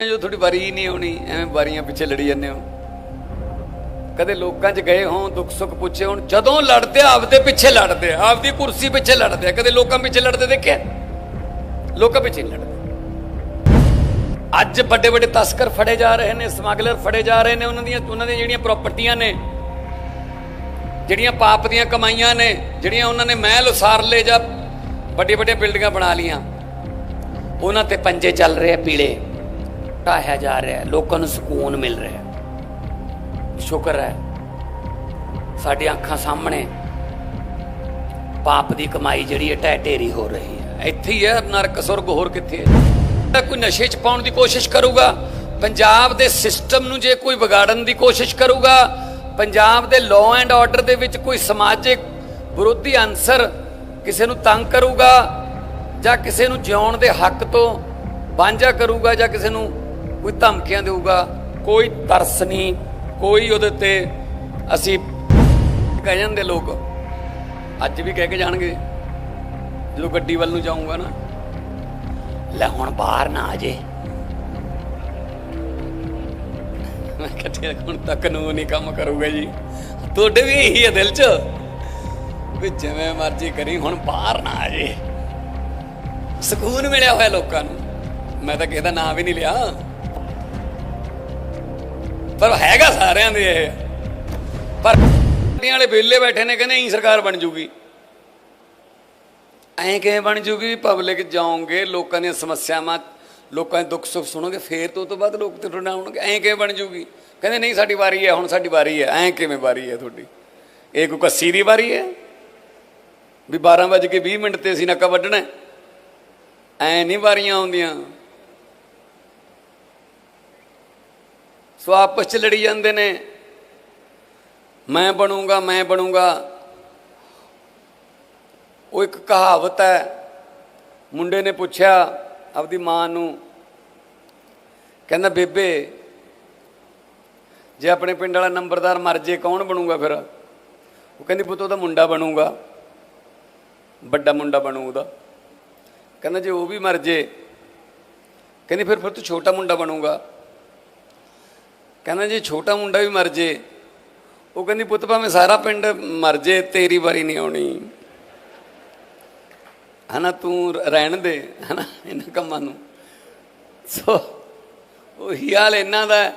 ਜੋ ਤੁਹਾਡੀ ਵਾਰੀ ਹੀ ਨਹੀਂ ਆਉਣੀ, ਐਵੇਂ ਵਾਰੀਆਂ ਪਿੱਛੇ ਲੜੀ ਜਾਂਦੇ ਹੋ। ਕਦੇ ਲੋਕਾਂ 'ਚ ਗਏ ਹੋਂ ਦੁੱਖ ਸੁੱਖ ਪੁੱਛੇ ਹੋਣ, ਜਦੋਂ ਲੜਦੇ ਆਪਦੇ ਪਿੱਛੇ ਲੜਦੇ ਆਪਦੀ ਕੁਰਸੀ ਪਿੱਛੇ ਲੜਦੇ ਕਦੇ ਲੋਕਾਂ ਪਿੱਛੇ ਲੜਦੇ ਦੇਖਿਆ? ਲੋਕਾਂ ਪਿੱਛੇ ਨਹੀਂ ਲੜਦੇ। ਅੱਜ ਵੱਡੇ ਵੱਡੇ ਤਸਕਰ ਫੜੇ ਜਾ ਰਹੇ ਨੇ, ਸਮਗਲਰ ਫੜੇ ਜਾ ਰਹੇ ਨੇ, ਉਹਨਾਂ ਦੀਆਂ ਉਹਨਾਂ ਦੀਆਂ ਜਿਹੜੀਆਂ ਪ੍ਰਾਪਰਟੀਆਂ ਨੇ, ਜਿਹੜੀਆਂ ਪਾਪ ਦੀਆਂ ਕਮਾਈਆਂ ਨੇ, ਜਿਹੜੀਆਂ ਉਹਨਾਂ ਨੇ ਮਹਿਲ ਉਸਾਰ ਲਏ ਜਾਂ ਵੱਡੇ ਵੱਡੀਆਂ ਬਿਲਡਿੰਗਾਂ ਬਣਾ ਲੀਆਂ ਉਹਨਾਂ ਤੇ ਪੰਜੇ ਚੱਲ ਰਹੇ ਆ ਪੀਲੇ। ਢਾਹਿਆ ਜਾ ਰਿਹਾ ਹੈ, ਲੋਕਾਂ ਨੂੰ ਸਕੂਨ ਮਿਲ ਰਿਹਾ ਹੈ। ਸ਼ੁਕਰ ਹੈ ਸਾਡੀ ਅੱਖਾਂ ਸਾਹਮਣੇ ਪਾਪ ਦੀ ਕਮਾਈ ਜਿਹੜੀ ਹੈ ਢਹਿ ਢੇਰੀ ਹੋ ਰਹੀ ਹੈ। ਇੱਥੇ ਹੀ ਹੈ, ਨਰਕ ਸੁਰਗ ਹੋਰ ਕਿੱਥੇ ਹੈ? ਤਾਂ ਕੋਈ ਨਸ਼ੇ 'ਚ ਪਾਉਣ ਦੀ ਕੋਸ਼ਿਸ਼ ਕਰੂਗਾ, ਪੰਜਾਬ ਦੇ ਸਿਸਟਮ ਨੂੰ ਜੇ ਕੋਈ ਵਿਗਾੜਨ ਦੀ ਕੋਸ਼ਿਸ਼ ਕਰੂਗਾ, ਪੰਜਾਬ ਦੇ ਲਾਅ ਐਂਡ ਆਰਡਰ ਦੇ ਵਿੱਚ ਕੋਈ ਸਮਾਜਿਕ ਵਿਰੋਧੀ ਅੰਸਰ ਕਿਸੇ ਨੂੰ ਤੰਗ ਕਰੂਗਾ ਜਾਂ ਕਿਸੇ ਨੂੰ ਜਿਉਣ ਦੇ ਹੱਕ ਤੋਂ ਵਾਂਝਾ ਕਰੂਗਾ ਜਾਂ ਕਿਸੇ ਨੂੰ ਕੋਈ ਧਮਕੀਆਂ ਦੇਊਗਾ, ਕੋਈ ਤਰਸ ਨਹੀਂ, ਕੋਈ ਉਹਦੇ ਤੇ ਅਸੀਂ ਕਹਿ ਜਾਂਦੇ ਲੋਕ। ਅੱਜ ਵੀ ਕਹਿ ਕੇ ਜਾਣਗੇ, ਜਦੋਂ ਗੱਡੀ ਵੱਲ ਨੂੰ ਜਾਊਂਗਾ ਨਾ। ਲੈ ਹੁਣ ਬਾਹਰ ਨਾ ਆ ਜੇ। ਮੈਂ ਕਿਹਾ ਹੁਣ ਤਾਂ ਕਾਨੂੰਨ ਨਹੀਂ ਕੰਮ ਕਰੂਗਾ ਜੀ। ਤੁਹਾਡੇ ਵੀ ਇਹੀ ਹੈ ਦਿਲ 'ਚ ਵੀ ਜਿਵੇਂ ਮਰਜ਼ੀ ਕਰੀ, ਹੁਣ ਬਾਹਰ ਨਾ ਆ ਜੇ। ਸਕੂਨ ਮਿਲਿਆ ਹੋਇਆ ਲੋਕਾਂ ਨੂੰ। ਮੈਂ ਤਾਂ ਕਿਸੇ ਦਾ ਨਾਮ ਵੀ ਨਹੀਂ ਲਿਆ। ਪਰ ਹੈਗਾ ਸਾਰਿਆਂ ਦੇ ਇਹ। ਪਰ ਪਾਰਟੀਆਂ ਵਾਲੇ ਵਿਹਲੇ ਬੈਠੇ ਨੇ, ਕਹਿੰਦੇ ਇਹੀ ਸਰਕਾਰ ਬਣ ਜੂਗੀ। ਐਂ ਕਿਵੇਂ ਬਣ ਜੂਗੀ? ਪਬਲਿਕ ਜਾਓਗੇ, ਲੋਕਾਂ ਦੀਆਂ ਸਮੱਸਿਆਵਾਂ, ਲੋਕਾਂ ਦੇ ਦੁੱਖ ਸੁੱਖ ਸੁਣੋਗੇ, ਫੇਰ ਤੋਂ ਤੋਂ ਬਾਅਦ ਲੋਕ ਤੇ ਟੁੱਟਣਾ ਹੋਣਗੇ। ਐਂ ਕਿਵੇਂ ਬਣ ਜੂਗੀ? ਕਹਿੰਦੇ ਨਹੀਂ, ਸਾਡੀ ਵਾਰੀ ਹੈ, ਹੁਣ ਸਾਡੀ ਵਾਰੀ ਹੈ। ਐਂ ਕਿਵੇਂ ਵਾਰੀ ਹੈ ਤੁਹਾਡੀ? ਇਹ ਕੋਈ ਕੱਸੀ ਦੀ ਵਾਰੀ ਹੈ? ਵੀ 12 ਵਜੇ ਕੇ 20 ਮਿੰਟ ਤੇ ਅਸੀਂ ਨੱਕਾ ਵੱਢਣਾ ਹੈ। ਐ ਨਹੀਂ ਵਾਰੀਆਂ ਆਉਂਦੀਆਂ। ਸੋ ਆਪਸ ਚ ਲੜੀ ਜਾਂਦੇ ਨੇ। ਮੈਂ ਬਣੂੰਗਾ ਮੈਂ ਬਣੂੰਗਾ। ਉਹ ਇੱਕ ਕਹਾਵਤ ਹੈ। ਮੁੰਡੇ ਨੇ ਪੁੱਛਿਆ ਆਪਦੀ ਮਾਂ ਨੂੰ, ਕਹਿੰਦਾ, ਬੇਬੇ, ਜੇ ਆਪਣੇ ਪਿੰਡ ਵਾਲਾ ਨੰਬਰਦਾਰ ਮਰ ਜੇ, ਕੌਣ ਬਣੂਗਾ ਫਿਰ? ਉਹ ਕਹਿੰਦੀ, ਪੁੱਤ, ਉਹਦਾ ਮੁੰਡਾ ਬਣੂਗਾ। ਵੱਡਾ ਮੁੰਡਾ ਬਣੂ ਉਹਦਾ। ਕਹਿੰਦਾ, ਜੇ ਉਹ ਵੀ ਮਰ ਜੇ, ਕਹਿੰਦੀ, ਫਿਰ ਫਿਰ ਤੂੰ ਛੋਟਾ ਮੁੰਡਾ ਬਣੂਗਾ। ਕਹਿੰਦਾ ਜੇ ਛੋਟਾ ਮੁੰਡਾ ਵੀ ਮਰ ਜੇ, ਉਹ ਕਹਿੰਦੀ ਪੁੱਤ ਭਾਵੇਂ ਸਾਰਾ ਪਿੰਡ ਮਰ ਜੇ, ਤੇਰੀ ਵਾਰੀ ਨਹੀਂ ਆਉਣੀ। ਹਨਾ, ਤੂੰ ਰਹਿਣ ਦੇ, ਹਨਾ, ਇਹਨਾਂ ਕੰਮਾਂ ਨੂੰ। ਸੋ, ਉਹੀ ਹਾਲ ਇਹਨਾਂ ਦਾ ਹੈ।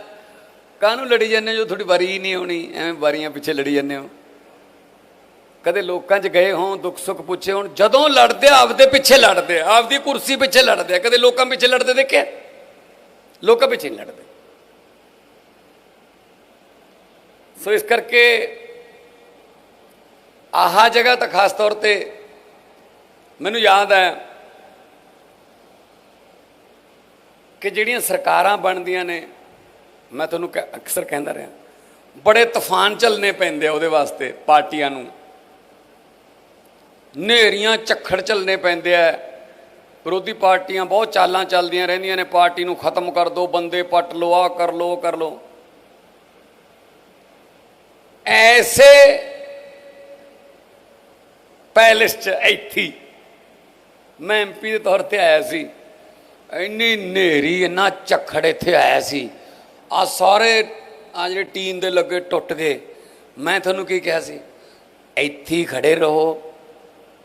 ਕਾਹਨੂੰ ਲੜੀ ਜਾਂਦੇ ਜੋ ਤੁਹਾਡੀ ਵਾਰੀ ਨਹੀਂ ਆਉਣੀ? ਐਵੇਂ ਵਾਰੀਆਂ ਪਿੱਛੇ ਲੜੀ ਜਾਂਦੇ ਹੋ। ਕਦੇ ਲੋਕਾਂ 'ਚ ਗਏ ਹੋਂ ਦੁੱਖ ਸੁੱਖ ਪੁੱਛੇ ਹੋਣ, ਜਦੋਂ ਲੜਦੇ ਆਪਦੇ ਪਿੱਛੇ ਲੜਦੇ ਆਪਦੀ ਕੁਰਸੀ ਪਿੱਛੇ ਲੜਦੇ ਆ। ਕਦੇ ਲੋਕਾਂ ਪਿੱਛੇ ਲੜਦੇ ਦੇਖਿਆ? ਲੋਕਾਂ ਪਿੱਛੇ ਨਹੀਂ ਲੜਦੇ। ਸੋ ਇਸ ਕਰਕੇ ਆਹਾ ਜਗ੍ਹਾ ਤਾਂ ਖਾਸ ਤੌਰ ਤੇ ਮੈਨੂੰ ਯਾਦ ਹੈ ਕਿ ਜਿਹੜੀਆਂ ਸਰਕਾਰਾਂ ਬਣਦੀਆਂ ਨੇ, ਮੈਂ ਤੁਹਾਨੂੰ ਕ- ਅਕਸਰ ਕਹਿੰਦਾ ਰਿਹਾ, ਬੜੇ ਤੂਫਾਨ ਚੱਲਨੇ ਪੈਂਦੇ ਆ ਉਹਦੇ ਵਾਸਤੇ ਪਾਰਟੀਆਂ ਨੂੰ। ਨੇਰੀਆਂ ਝੱਖੜ ਚੱਲਨੇ ਪੈਂਦੇ ਆ। ਵਿਰੋਧੀ ਪਾਰਟੀਆਂ ਬਹੁਤ ਚਾਲਾਂ ਚੱਲਦੀਆਂ ਰਹਿੰਦੀਆਂ ਨੇ, ਪਾਰਟੀ ਨੂੰ ਖਤਮ ਕਰ ਦਿਓ ਬੰਦੇ ਪੱਟ ਲਓ ਆ ਕਰ ਲਓ, ਉਹ ਕਰ ਲਓ। ਐਸੇ ਪੈਲਸ ਚ ਇੱਥੇ ਹੀ ਮੈਂ ਐਮਪੀ ਦੇ ਤੌਰ ਤੇ ਆਇਆ ਸੀ। ਇੰਨੀ ਨੇਰੀ ਇੰਨਾ ਝੱਖੜ ਇੱਥੇ ਆਇਆ ਸੀ। ਆ ਸਾਰੇ, ਆ ਜਿਹੜੇ ਟੀਮ ਦੇ ਲੱਗੇ ਟੁੱਟ ਗਏ। ਮੈਂ ਤੁਹਾਨੂੰ ਕੀ ਕਿਹਾ ਸੀ? ਇੱਥੇ ਹੀ ਖੜੇ ਰਹੋ।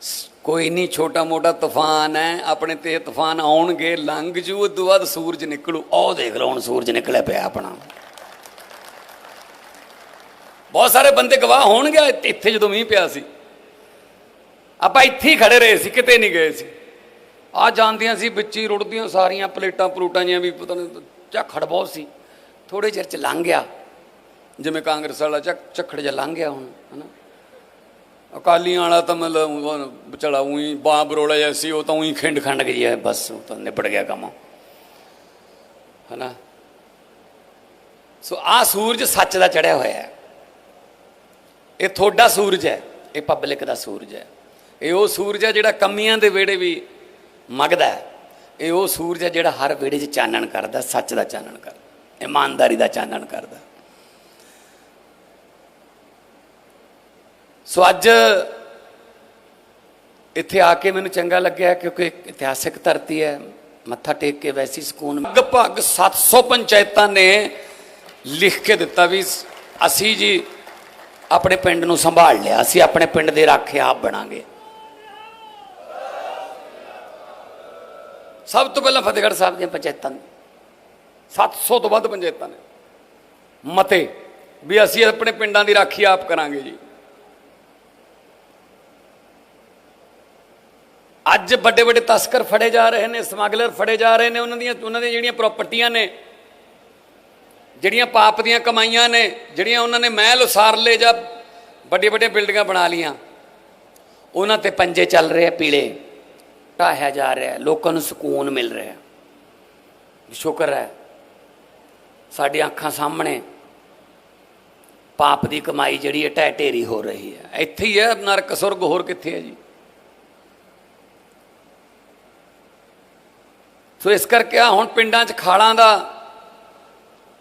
ਸ- ਕੋਈ ਨਹੀਂ ਛੋਟਾ ਮੋਟਾ ਤੂਫਾਨ ਹੈ, ਆਪਣੇ ਤੇ ਤੂਫਾਨ ਆਉਣਗੇ, ਲੰਘ ਜੂ ਉਦੋਂ ਬਾਅਦ ਸੂਰਜ ਨਿਕਲੂ। ਉਹ ਦੇਖ ਲਓ, ਹੁਣ ਸੂਰਜ ਨਿਕਲਿਆ ਪਿਆ ਆਪਣਾ। ਬਹੁਤ ਸਾਰੇ ਬੰਦੇ ਗਵਾਹ ਹੋਣਗੇ ਇੱਥੇ ਜਦੋਂ ਮੀਂਹ ਪਿਆ ਸੀ। ਆਪਾਂ ਇੱਥੇ ਹੀ ਖੜੇ ਰਹੇ ਸੀ, ਕਿਤੇ ਨਹੀਂ ਗਏ ਸੀ। ਆ ਜਾਂਦੀਆਂ ਸੀ, ਵਿੱਚ ਹੀ ਰੁੜਦੀਆਂ ਸਾਰੀਆਂ ਪਲੇਟਾਂ ਪਲੂਟਾਂ ਜੀਆਂ ਵੀ, ਪਤਾ ਨਹੀਂ, ਝੱਖੜ ਬਹੁਤ ਸੀ। ਥੋੜੇ ਚਿਰ ਚ ਲੰਘ ਗਿਆ। ਜਿਵੇਂ ਕਾਂਗਰਸ ਵਾਲਾ ਝੱਖ ਝੱਖੜ ਜਿਹਾ ਲੰਘ ਗਿਆ ਹੁਣ, ਹਨਾ। ਅਕਾਲੀਆਂ ਵਾਲਾ ਤਾਂ ਮਤਲਬ ਵਿਚੜਾ ਉਹੀ ਬਾਂ ਬਰੋਲਾ ਜਿਹਾ ਸੀ, ਉਹ ਤਾਂ ਉਹੀ ਖਿੰਡ ਖੰਡ ਗਈ ਹੈ ਬਸ ਉਹ ਤਾਂ ਨਿਪਟ ਗਿਆ ਕੰਮ। ਹਨਾ। ਸੋ ਆ ਸੂਰਜ ਸੱਚ ਦਾ ਚੜਿਆ ਹੋਇਆ ਹੈ। ਇਹ ਤੁਹਾਡਾ ਸੂਰਜ ਹੈ, ਇਹ ਪਬਲਿਕ ਦਾ ਸੂਰਜ ਹੈ। ਇਹ ਉਹ ਸੂਰਜ ਹੈ ਜਿਹੜਾ ਕਮੀਆਂ ਦੇ ਵੇੜੇ ਵੀ ਮਗਦਾ ਹੈ। ਇਹ ਉਹ ਸੂਰਜ ਹੈ ਜਿਹੜਾ ਹਰ ਵੇੜੇ 'ਚ ਚਾਨਣ ਕਰਦਾ, ਸੱਚ ਦਾ ਚਾਨਣ ਕਰਦਾ, ਇਮਾਨਦਾਰੀ ਦਾ ਚਾਨਣ ਕਰਦਾ। ਸੋ ਅੱਜ ਇੱਥੇ ਆ ਕੇ ਮੈਨੂੰ ਚੰਗਾ ਲੱਗਿਆ ਕਿਉਂਕਿ ਇਤਿਹਾਸਿਕ ਧਰਤੀ ਹੈ, ਮੱਥਾ ਟੇਕ ਕੇ ਵੈਸੀ ਸਕੂਨ ਲਗਭਗ 700 ਪੰਚਾਇਤਾਂ ਨੇ ਲਿਖ ਕੇ ਦਿੱਤਾ ਵੀ ਅਸੀਂ ਜੀ ਆਪਣੇ ਪਿੰਡ ਨੂੰ ਸੰਭਾਲ ਲਿਆ, ਅਸੀਂ ਆਪਣੇ ਪਿੰਡ ਦੇ ਰਾਖੇ ਆਪ ਬਣਾਂਗੇ। ਸਭ ਤੋਂ ਪਹਿਲਾਂ ਫਤਿਹਗੜ੍ਹ ਸਾਹਿਬ ਦੀਆਂ ਪੰਚਾਇਤਾਂ ਨੇ। 700 ਤੋਂ ਵੱਧ ਪੰਚਾਇਤਾਂ ਨੇ। ਮਤੇ ਵੀ ਅਸੀਂ ਆਪਣੇ ਪਿੰਡਾਂ ਦੀ ਰਾਖੀ ਆਪ ਕਰਾਂਗੇ ਜੀ। ਅੱਜ ਵੱਡੇ ਵੱਡੇ ਤਸਕਰ ਫੜੇ ਜਾ ਰਹੇ ਨੇ, ਸਮਗਲਰ ਫੜੇ ਜਾ ਰਹੇ ਨੇ, ਉਹਨਾਂ ਦੀਆਂ ਉਹਨਾਂ ਦੀਆਂ ਜਿਹੜੀਆਂ ਪ੍ਰਾਪਰਟੀਆਂ ਨੇ ਜਿਹੜੀਆਂ ਪਾਪ ਦੀਆਂ ਕਮਾਈਆਂ ਨੇ, ਜਿਹੜੀਆਂ ਉਹਨਾਂ ਨੇ ਮਹਿਲ ਉਸਾਰ ਲਏ ਜਾਂ ਵੱਡੀਆਂ ਵੱਡੀਆਂ ਬਿਲਡਿੰਗਾਂ ਬਣਾ ਲੀਆਂ ਉਹਨਾਂ ਤੇ ਪੰਜੇ ਚੱਲ ਰਹੇ ਪੀਲੇ। ਢਾਹਿਆ ਜਾ ਰਿਹਾ ਲੋਕਾਂ ਨੂੰ ਸਕੂਨ ਮਿਲ ਰਿਹਾ ਸ਼ੁਕਰ ਹੈ, ਸਾਡੀਆਂ ਅੱਖਾਂ ਸਾਹਮਣੇ ਪਾਪ ਦੀ ਕਮਾਈ ਜਿਹੜੀ ਹੈ ਢਹਿ ਢੇਰੀ ਹੋ ਰਹੀ ਹੈ। ਇੱਥੇ ਹੀ ਹੈ, ਨਰਕ ਸੁਰਗ ਹੋਰ ਕਿੱਥੇ ਹੈ ਜੀ? ਸੋ ਇਸ ਕਰਕੇ ਹੁਣ ਪਿੰਡਾਂ 'ਚ ਖਾਲਾਂ ਦਾ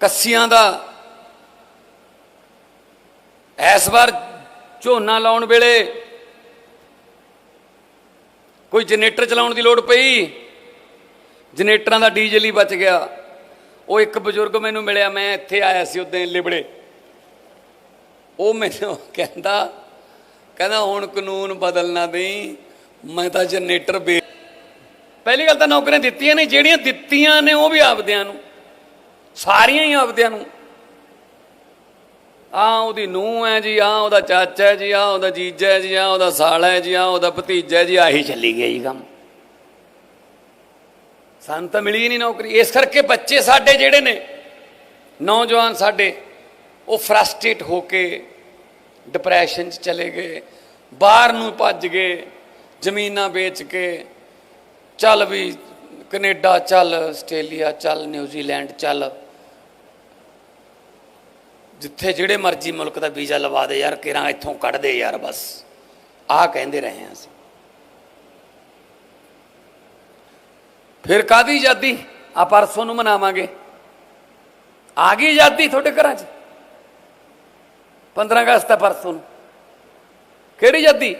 ਕੱਸੀਆਂ ਦਾ। ਇਸ ਵਾਰ ਝੋਨਾ ਲਾਉਣ ਵੇਲੇ ਕੋਈ ਜਨਰੇਟਰ ਚਲਾਉਣ ਦੀ ਲੋੜ ਪਈ। ਜਨਰੇਟਰਾਂ ਦਾ ਡੀਜ਼ਲ ਹੀ ਬਚ ਗਿਆ। ਉਹ ਇੱਕ ਬਜ਼ੁਰਗ ਮੈਨੂੰ ਮਿਲਿਆ, ਮੈਂ ਇੱਥੇ ਆਇਆ ਸੀ ਉਦੋਂ ਲਿਬੜੇ। ਉਹ ਮੈਨੂੰ ਕਹਿੰਦਾ ਕਹਿੰਦਾ ਹੁਣ ਕਾਨੂੰਨ ਬਦਲਣਾ ਨਹੀਂ ਮੈਂ ਤਾਂ ਜਨਰੇਟਰ ਵੇ ਪਹਿਲੀ ਗੱਲ ਤਾਂ ਨੌਕਰੀਆਂ ਦਿੱਤੀਆਂ ਨੇ, ਜਿਹੜੀਆਂ ਦਿੱਤੀਆਂ ਨੇ ਉਹ ਵੀ ਆਪਦਿਆਂ ਨੂੰ। ਸਾਰੀਆਂ ਹੀ ਆਪਦਿਆਂ ਨੂੰ। ਆ ਉਹਦੀ ਨੂੰਹ ਹੈ ਜੀ ਆ ਉਹਦਾ ਚਾਚਾ ਹੈ ਜੀ ਆ ਉਹਦਾ ਜੀਜਾ ਹੈ ਜੀ ਆ ਉਹਦਾ ਸਾਲਾ ਹੈ ਜੀ ਆ ਉਹਦਾ ਭਤੀਜਾ ਹੈ ਜੀ, ਆਹੀ ਚੱਲੀ ਗਿਆ ਜੀ ਕੰਮ। ਸਾਨੂੰ ਤਾਂ ਮਿਲੀ ਨਹੀਂ ਨੌਕਰੀ। ਇਸ ਕਰਕੇ ਬੱਚੇ ਸਾਡੇ ਜਿਹੜੇ ਨੇ, ਨੌਜਵਾਨ ਸਾਡੇ, ਉਹ ਫਰਸਟ੍ਰੇਟ ਹੋ ਕੇ ਡਿਪਰੈਸ਼ਨ 'ਚ ਚਲੇ ਗਏ, ਬਾਹਰ ਨੂੰ ਭੱਜ ਗਏ, ਜ਼ਮੀਨਾਂ ਵੇਚ ਕੇ, ਚੱਲ ਵੀ ਕੈਨੇਡਾ ਚੱਲ, ਆਸਟ੍ਰੇਲੀਆ ਚੱਲ, ਨਿਊਜ਼ੀਲੈਂਡ ਚੱਲ। ਜਿੱਥੇ ਜਿਹੜੇ ਮਰਜ਼ੀ ਮੁਲਕ ਦਾ ਵੀਜ਼ਾ ਲਵਾ ਦੇ ਯਾਰ, ਕਿਰਾਂ ਇੱਥੋਂ ਕੱਢ ਦੇ ਯਾਰ ਬਸ। ਆਹ ਕਹਿੰਦੇ ਰਹੇ ਹਾਂ ਅਸੀਂ। ਫਿਰ ਕਾਦੀ ਆਜ਼ਾਦੀ? ਆ ਪਰਸੋਂ ਨੂੰ ਮਨਾਵਾਂਗੇ। ਆ ਗਈ ਆਜ਼ਾਦੀ ਤੁਹਾਡੇ ਘਰਾਂ 'ਚ? 15 ਅਗਸਤ ਹੈ ਪਰਸੋਂ ਨੂੰ। ਕਿਹੜੀ ਆਜ਼ਾਦੀ?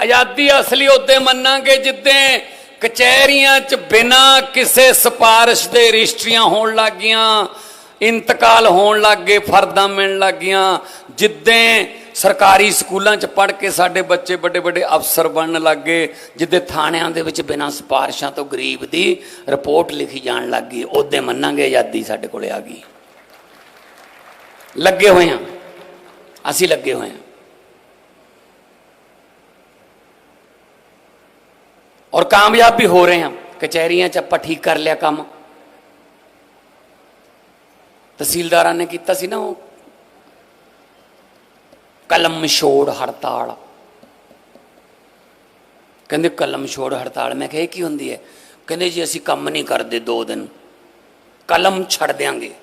ਆਜ਼ਾਦੀ ਅਸਲੀ ਉਦੋਂ ਮੰਨਾਂਗੇ ਜਿੱਦਾਂ ਕਚਹਿਰੀਆਂ 'ਚ ਬਿਨਾਂ ਕਿਸੇ ਸਿਫਾਰਿਸ਼ ਦੇ ਰਜਿਸਟਰੀਆਂ ਹੋਣ ਲੱਗੀਆਂ ਇੰਤਕਾਲ ਹੋਣ ਲੱਗ ਗਏ, ਫਰਦਾਂ ਮਿਲਣ ਲੱਗੀਆਂ ਜਿੱਦਾਂ ਸਰਕਾਰੀ ਸਕੂਲਾਂ 'ਚ ਪੜ੍ਹ ਕੇ ਸਾਡੇ ਬੱਚੇ ਵੱਡੇ ਵੱਡੇ ਅਫਸਰ ਬਣਨ ਲੱਗੇ ਜਿੱਦੇ ਥਾਣਿਆਂ ਦੇ ਵਿੱਚ ਬਿਨਾਂ ਸਿਫਾਰਿਸ਼ਾਂ ਤੋਂ ਗਰੀਬ ਦੀ ਰਿਪੋਰਟ ਲਿਖੀ ਜਾਣ ਲੱਗੀ ਉਹਦੇ ਮੰਨਾਂਗੇ, ਆਜ਼ਾਦੀ ਸਾਡੇ ਕੋਲੇ ਆ ਗਈ। ਲੱਗੇ ਹੋਏ ਹਾਂ, ਅਸੀਂ ਲੱਗੇ ਹੋਏ ਹਾਂ। ਔਰ ਕਾਮਯਾਬ ਵੀ ਹੋ ਰਹੇ ਹਾਂ, ਕਚਹਿਰੀਆਂ 'ਚ ਆਪਾਂ ਠੀਕ ਕਰ ਲਿਆ ਕੰਮ। ਤਹਿਸੀਲਦਾਰਾਂ ਨੇ ਕੀਤਾ ਸੀ ਨਾ ਉਹ। ਕਲਮ ਛੋੜ ਹੜਤਾਲ। ਕਹਿੰਦੇ ਕਲਮ ਛੋੜ ਹੜਤਾਲ। ਮੈਂ ਕਿਹਾ, ਇਹ ਕੀ ਹੁੰਦੀ ਹੈ? ਕਹਿੰਦੇ ਜੀ, ਅਸੀਂ ਕੰਮ ਨਹੀਂ ਕਰਦੇ ਦੋ ਦਿਨ। ਕਲਮ ਛੱਡ ਦਿਆਂਗੇ।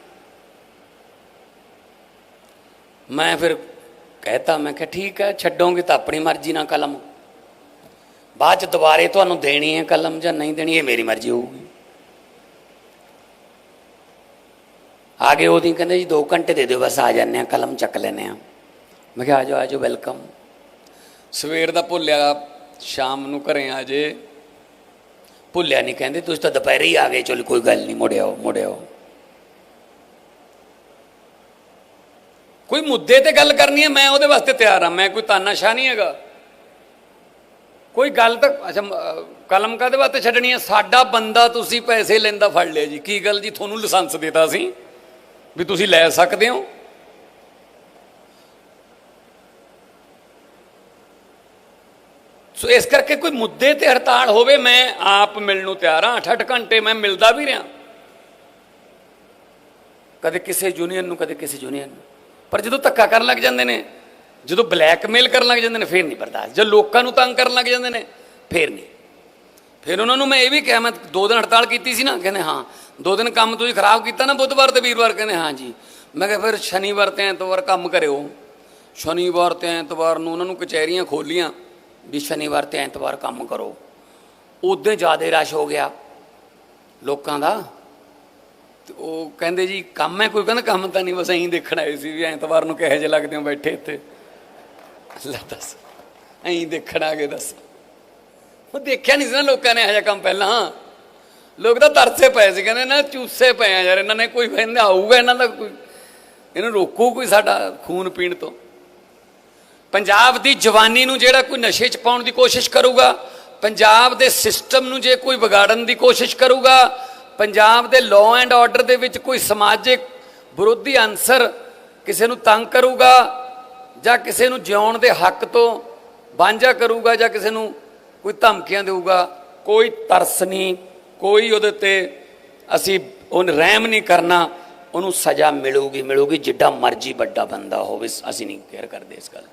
ਮੈਂ ਫਿਰ ਕਹਿਤਾ, ਮੈਂ ਕਿਹਾ, ਠੀਕ ਹੈ, ਛੱਡੋਗੇ ਤਾਂ ਆਪਣੀ ਮਰਜ਼ੀ ਨਾਲ ਕਲਮ। ਬਾਅਦ ਚ ਦੁਬਾਰੇ ਤੁਹਾਨੂੰ ਦੇਣੀ ਹੈ ਕਲਮ ਜਾਂ ਨਹੀਂ ਦੇਣੀ, ਇਹ ਮੇਰੀ ਮਰਜ਼ੀ ਹੋਊਗੀ। ਆ ਗਏ ਉਹਦੀ ਕਹਿੰਦੇ ਜੀ 2 ਘੰਟੇ ਦੇ ਦਿਓ ਬਸ ਆ ਜਾਂਦੇ ਆ ਕਲਮ ਚੱਕ ਲੈਨੇ ਆ ਮੈਂ ਕਿਹਾ ਆਜੋ ਆਜੋ ਵੈਲਕਮ ਸਵੇਰ ਦਾ ਭੁੱਲਿਆ ਸ਼ਾਮ ਨੂੰ ਘਰੇ ਆ ਜੇ ਭੁੱਲਿਆ ਨਹੀਂ ਕਹਿੰਦੇ ਤੁਸੀਂ ਤਾਂ ਦੁਪਹਿਰੇ ਹੀ ਆ ਗਏ ਚਲ ਕੋਈ ਗੱਲ ਨਹੀਂ ਮੁੜਿਓ ਮੁੜਿਓ ਕੋਈ ਮੁੱਦੇ ਤੇ ਗੱਲ ਕਰਨੀ ਹੈ ਮੈਂ ਉਹਦੇ ਵਾਸਤੇ ਤਿਆਰ ਹਾਂ ਮੈਂ ਕੋਈ ਤਾਨਾਸ਼ਾਹ ਨਹੀਂ ਹੈਗਾ ਕੋਈ ਗੱਲ ਤਾਂ ਅੱਛਾ ਕਲਮ ਕਾਦੇ ਵਾਸਤੇ ਛੱਡਣੀ ਹੈ ਸਾਡਾ ਬੰਦਾ ਤੁਸੀਂ ਪੈਸੇ ਲੈਂਦਾ ਫੜ ਲਿਆ ਜੀ ਕੀ ਗੱਲ ਜੀ ਤੁਹਾਨੂੰ ਲਾਇਸੈਂਸ ਦਿੱਤਾ ਸੀ ਵੀ ਤੁਸੀਂ ਲੈ ਸਕਦੇ ਹੋ? ਸੋ ਇਸ ਕਰਕੇ ਕੋਈ ਮੁੱਦੇ ਤੇ ਹੜਤਾਲ ਹੋਵੇ, ਮੈਂ ਆਪ ਮਿਲਣ ਨੂੰ ਤਿਆਰ ਹਾਂ। 8-8 ਘੰਟੇ ਮੈਂ ਮਿਲਦਾ ਵੀ ਰਿਹਾ। ਕਦੇ ਕਿਸੇ ਯੂਨੀਅਨ ਨੂੰ, ਕਦੇ ਕਿਸੇ ਯੂਨੀਅਨ ਨੂੰ। ਪਰ ਜਦੋਂ ਧੱਕਾ ਕਰਨ ਲੱਗ ਜਾਂਦੇ ਨੇ, ਜਦੋਂ ਬਲੈਕਮੇਲ ਕਰਨ ਲੱਗ ਜਾਂਦੇ ਨੇ, ਫੇਰ ਨਹੀਂ ਬਰਦਾਸ਼ਤ। ਜਦੋਂ ਲੋਕਾਂ ਨੂੰ ਤੰਗ ਕਰਨ ਲੱਗ ਜਾਂਦੇ ਨੇ, ਫੇਰ ਨਹੀਂ। ਫਿਰ ਉਹਨਾਂ ਨੂੰ ਮੈਂ ਇਹ ਵੀ ਕਿਹਾ, ਮੈਂ ਦੋ ਦਿਨ ਹੜਤਾਲ ਕੀਤੀ ਸੀ ਨਾ, ਕਹਿੰਦੇ ਹਾਂ ਦੋ ਦਿਨ ਕੰਮ ਤੁਸੀਂ ਖਰਾਬ ਕੀਤਾ ਨਾ, ਬੁੱਧਵਾਰ ਤੇ ਵੀਰਵਾਰ ਕਹਿੰਦੇ, ਹਾਂ ਜੀ। ਮੈਂ ਕਿਹਾ, ਫਿਰ ਸ਼ਨੀਵਾਰ ਤੇ ਐਤਵਾਰ ਕੰਮ ਕਰਿਓ। ਸ਼ਨੀਵਾਰ ਤੇ ਐਤਵਾਰ ਨੂੰ ਉਹਨਾਂ ਨੂੰ ਕਚਹਿਰੀਆਂ ਖੋਲੀਆਂ ਵੀ ਸ਼ਨੀਵਾਰ ਤੇ ਐਤਵਾਰ ਕੰਮ ਕਰੋ। ਉਦੋਂ ਜ਼ਿਆਦਾ ਰਸ਼ ਹੋ ਗਿਆ ਲੋਕਾਂ ਦਾ। ਤੇ ਉਹ ਕਹਿੰਦੇ ਜੀ, ਕੰਮ ਹੈ ਕੋਈ? ਕਹਿੰਦਾ, ਕੰਮ ਤਾਂ ਨਹੀਂ, ਬਸ ਐਂ ਦੇਖਣ ਆਏ ਸੀ ਵੀ ਐਤਵਾਰ ਨੂੰ ਕਿਹੋ ਜਿਹੇ ਲੱਗਦੇ ਹੋ ਬੈਠੇ ਇੱਥੇ। ਲੈ ਦੱਸ, ਐਂ ਦੇਖਣ ਆ ਗਏ, ਦੱਸ। ਉਹ ਦੇਖਿਆ ਨਹੀਂ ਸੀ ਨਾ ਲੋਕਾਂ ਨੇ ਇਹੋ ਜਿਹਾ ਕੰਮ ਪਹਿਲਾਂ। ਲੋਕ ਤਾਂ ਤਰਸੇ ਪਏ ਸੀ, ਕਹਿੰਦੇ ਨਾ ਚੂਸੇ ਪਏ ਆ ਯਾਰ, ਇਹਨਾਂ ਨੇ ਕੋਈ ਕਹਿੰਦਾ ਆਊਗਾ, ਇਹਨਾਂ ਦਾ ਕੋਈ, ਇਹਨੂੰ ਰੋਕੂ ਕੋਈ ਸਾਡਾ ਖੂਨ ਪੀਣ ਤੋਂ? ਪੰਜਾਬ ਦੀ ਜਵਾਨੀ ਨੂੰ ਜਿਹੜਾ ਕੋਈ ਨਸ਼ੇ 'ਚ ਪਾਉਣ ਦੀ ਕੋਸ਼ਿਸ਼ ਕਰੂਗਾ, ਪੰਜਾਬ ਦੇ ਸਿਸਟਮ ਨੂੰ ਜੇ ਕੋਈ ਵਿਗਾੜਨ ਦੀ ਕੋਸ਼ਿਸ਼ ਕਰੂਗਾ, ਪੰਜਾਬ ਦੇ ਲਾਅ ਐਂਡ ਆਰਡਰ ਦੇ ਵਿੱਚ ਕੋਈ ਸਮਾਜਿਕ ਵਿਰੋਧੀ ਅੰਸਰ ਕਿਸੇ ਨੂੰ ਤੰਗ ਕਰੂਗਾ, ਜਾਂ ਕਿਸੇ ਨੂੰ ਜਿਉਣ ਦੇ ਹੱਕ ਤੋਂ ਵਾਂਝਾ ਕਰੂਗਾ, ਜਾਂ ਕਿਸੇ ਨੂੰ ਕੋਈ ਧਮਕੀਆਂ ਦੇਊਗਾ, ਕੋਈ ਤਰਸ ਨਹੀਂ। ਕੋਈ ਉਹਦੇ ਤੇ ਅਸੀਂ ਉਹਨ ਰਹਿਮ ਨਹੀਂ ਕਰਨਾ, ਉਹਨੂੰ ਸਜ਼ਾ ਮਿਲੂਗੀ ਮਿਲੂਗੀ ਜਿੱਡਾ ਮਰਜ਼ੀ ਵੱਡਾ ਬੰਦਾ ਹੋਵੇ, ਅਸੀਂ ਨਹੀਂ ਕੇਅਰ ਕਰਦੇ ਇਸ ਗੱਲ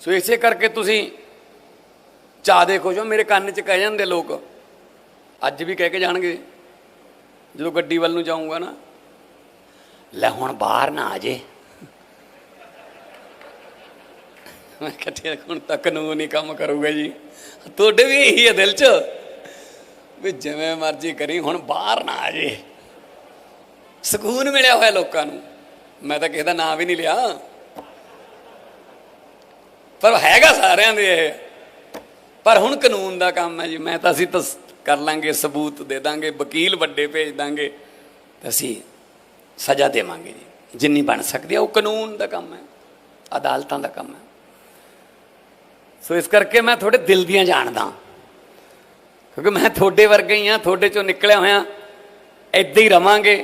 ਸੋ ਇਸੇ ਕਰਕੇ ਤੁਸੀਂ ਚਾਹ ਦੇਖੋ ਜੋ ਮੇਰੇ ਕੰਨ 'ਚ ਕਹਿ ਜਾਂਦੇ ਲੋਕ, ਅੱਜ ਵੀ ਕਹਿ ਕੇ ਜਾਣਗੇ, ਜਦੋਂ ਗੱਡੀ ਵੱਲ ਨੂੰ ਜਾਊਂਗਾ ਨਾ, ਲੈ ਹੁਣ ਬਾਹਰ ਨਾ ਆ ਜੇ। ਮੈਂ ਕਿਹਾ ਹੁਣ ਤੱਕ ਕਾਨੂੰਨ ਹੀ ਕੰਮ ਕਰੂਗਾ ਜੀ। ਤੁਹਾਡੇ ਵੀ ਇਹੀ ਹੈ ਦਿਲ 'ਚ ਵੀ ਜਿਵੇਂ ਮਰਜ਼ੀ ਕਰੀ, ਹੁਣ ਬਾਹਰ ਨਾ ਆ ਜੇ। ਸਕੂਨ ਮਿਲਿਆ ਹੋਇਆ ਲੋਕਾਂ ਨੂੰ। ਮੈਂ ਤਾਂ ਕਿਸੇ ਦਾ ਨਾਂ ਵੀ ਨਹੀਂ ਲਿਆ। ਪਰ ਹੈਗਾ ਸਾਰਿਆਂ ਦੇ ਇਹ। ਪਰ ਹੁਣ ਕਾਨੂੰਨ ਦਾ ਕੰਮ ਹੈ ਜੀ, ਮੈਂ ਤਾਂ ਅਸੀਂ ਤਾਂ ਕਰ ਲਾਂਗੇ, ਸਬੂਤ ਦੇ ਦਾਂਗੇ, ਵਕੀਲ ਵੱਡੇ ਭੇਜ ਦਾਂਗੇ, ਤੇ ਅਸੀਂ ਸਜ਼ਾ ਦੇਵਾਂਗੇ ਜੀ। ਜਿੰਨੀ ਬਣ ਸਕਦੀ ਹੈ ਉਹ ਕਾਨੂੰਨ ਦਾ ਕੰਮ ਹੈ, ਅਦਾਲਤਾਂ ਦਾ ਕੰਮ ਹੈ। ਸੋ ਇਸ ਕਰਕੇ ਮੈਂ ਤੁਹਾਡੇ ਦਿਲ ਦੀਆਂ ਜਾਣਦਾ ਕਿਉਂਕਿ ਮੈਂ ਤੁਹਾਡੇ ਵਰਗਾ ਹੀ ਆ ਤੁਹਾਡੇ ਚੋਂ ਨਿਕਲਿਆ ਹੋਇਆ ਐਦਾਂ ਹੀ ਰਵਾਂਗੇ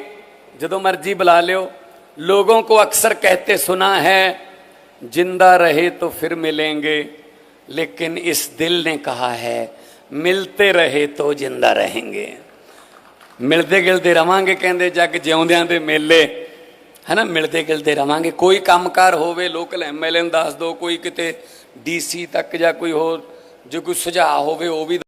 ਜਦੋਂ ਮਰਜ਼ੀ ਬੁਲਾ ਲਿਓ ਲੋਗੋं को अक्सर कहते सुना है जिंदा रहे तो फिर मिलेंगे लेकिन इस दिल ने कहा है मिलते रहे तो जिंदा रहेंगे ਮਿਲਦੇ ਗਿਲਦੇ ਰਵਾਂਗੇ ਕਹਿੰਦੇ ਜੱਗ ਜਿਉਂਦਿਆਂ ਦੇ ਮੇਲੇ ਹੈਨਾ ਮਿਲਦੇ ਗਿਲਦੇ ਰਵਾਂਗੇ ਕੋਈ ਕੰਮਕਾਰ ਹੋਵੇ ਲੋਕਲ ਐਮਐਲਏ ਨੂੰ ਦੱਸ ਦਿਓ ਕੋਈ ਕਿਤੇ ਡੀਸੀ ਤੱਕ ਜਾਂ ਕੋਈ ਹੋਰ ਜੇ ਕੋਈ ਸੁਝਾਅ ਹੋਵੇ ਉਹ ਵੀ